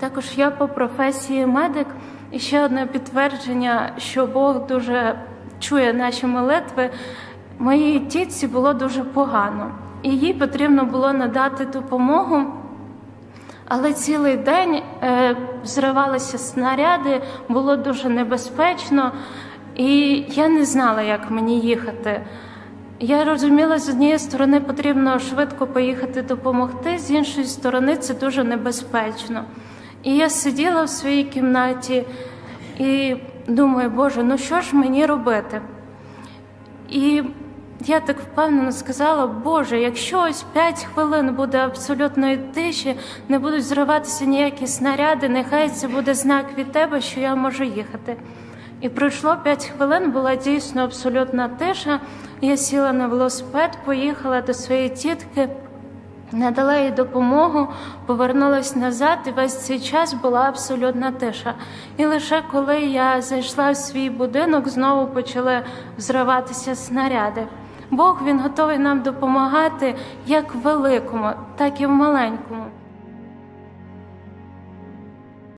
Також я по професії медик. І ще одне підтвердження, що Бог дуже чує наші молитви. Моїй тітці було дуже погано, і їй потрібно було надати допомогу. Але цілий день е, зривалися снаряди, було дуже небезпечно, і я не знала, як мені їхати. Я розуміла, з однієї сторони потрібно швидко поїхати допомогти, з іншої сторони це дуже небезпечно. І я сиділа в своїй кімнаті і думаю, Боже, ну що ж мені робити? І я так впевнено сказала, Боже, якщо ось 5 хвилин буде абсолютної тиші, не будуть зриватися ніякі снаряди, нехай це буде знак від тебе, що я можу їхати. І пройшло 5 хвилин, була дійсно абсолютна тиша. Я сіла на велосипед, поїхала до своєї тітки, надала їй допомогу, повернулась назад, і весь цей час була абсолютна тиша. І лише коли я зайшла в свій будинок, знову почали взриватися снаряди. Бог він готовий нам допомагати як в великому, так і в маленькому.